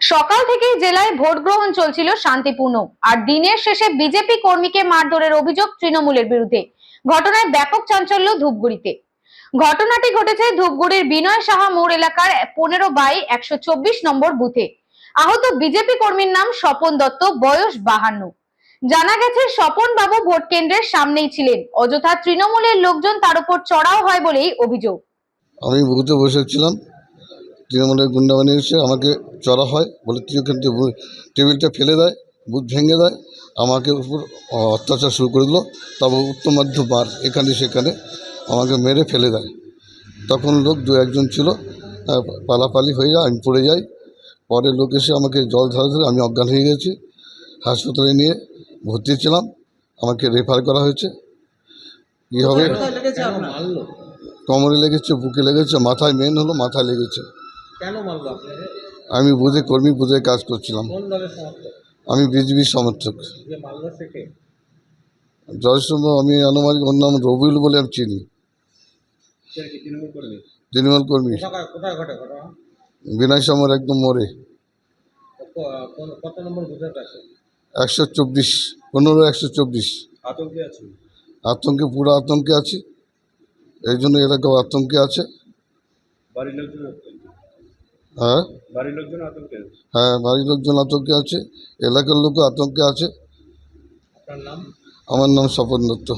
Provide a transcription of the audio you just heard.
সকাল থেকেই জেলায় ভোট গ্রহণ চলছিল শান্তিপূর্ণ। আর দিনের শেষে বিজেপি কর্মীকে মারধরের অভিযোগ তৃণমূলের বিরুদ্ধে। ঘটনায় ব্যাপক চাঞ্চল্য ধূপগুড়িতে। ঘটনাটি ঘটেছে ধূপগুড়ির বিনয় সাহা মোড় এলাকার পনেরো বাই একশো চব্বিশ নম্বর বুথে। আহত বিজেপি কর্মীর নাম স্বপন দত্ত, বয়স বাহান্ন। জানা গেছে স্বপন বাবু ভোট কেন্দ্রের সামনেই ছিলেন। অযথা তৃণমূলের লোকজন তার উপর চড়াও হয় বলেই অভিযোগ। আমি বুথে বসেছিলাম। তৃণমূলের গুন্ডাবানি এসে আমাকে চড়া হয় বলে তুই ওখান থেকে টেবিলটা ফেলে দেয় বুথ ভেঙে দেয় আমাকে উপর অত্যাচার শুরু করে দিল। তারপর উত্তম মাধ্য বার এখানে সেখানে আমাকে মেরে ফেলে দেয়। তখন লোক দু একজন ছিল পালাপালি হয়ে যায় আমি পড়ে যাই। পরে লোক এসে আমাকে জল ধরে ধরে আমি অজ্ঞান হয়ে গেছি। হাসপাতালে নিয়ে ভর্তি ছিলাম আমাকে রেফার করা হয়েছে। কী হবে? কোমরে লেগেছে বুকে লেগেছে মাথায় মেন হলো মাথায় লেগেছে। কেন আমি বুধে কর্মী বুধে কাজ করছিলাম। আমি বিজেপির সমর্থক। যথেষ্ট আমি আনুমানিক ওর নাম রবিউল বলে আমি চিনি। তৃণমূল কর্মী? বিনয় সমর একদম মরে। একশো চব্বিশ পনেরো একশো চব্বিশ। আতঙ্কে পুরো আতঙ্কে আছি। এই জন্য এলাকাও আতঙ্কে আছে। হ্যাঁ? বাড়ির লোকজন আতঙ্কে আছে? হ্যাঁ বাড়ির লোকজন আতঙ্কে আছে এলাকার লোকও আতঙ্কে আছে। আমার নাম স্বপন দত্ত।